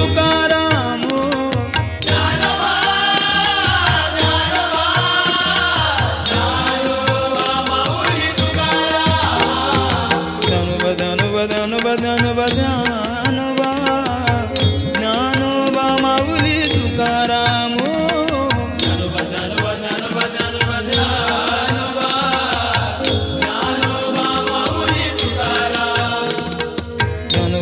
Tukaram. संवदन Vadan Vadan Vadan Dnyanoba Mauli Tukaram.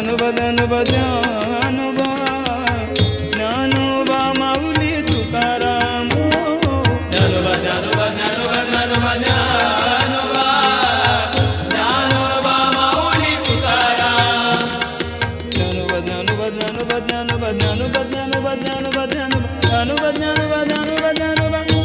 ధనుబ ధనుబ ధనుబ ధ్యానుబ జ్ఞానుబ Mouli Tukaramu ధనుబ ధనుబ ధనుబ ధనుబ ధనుబ ధనుబ ధనుబ ధనుబ ధనుబ ధనుబ ధనుబ ధనుబ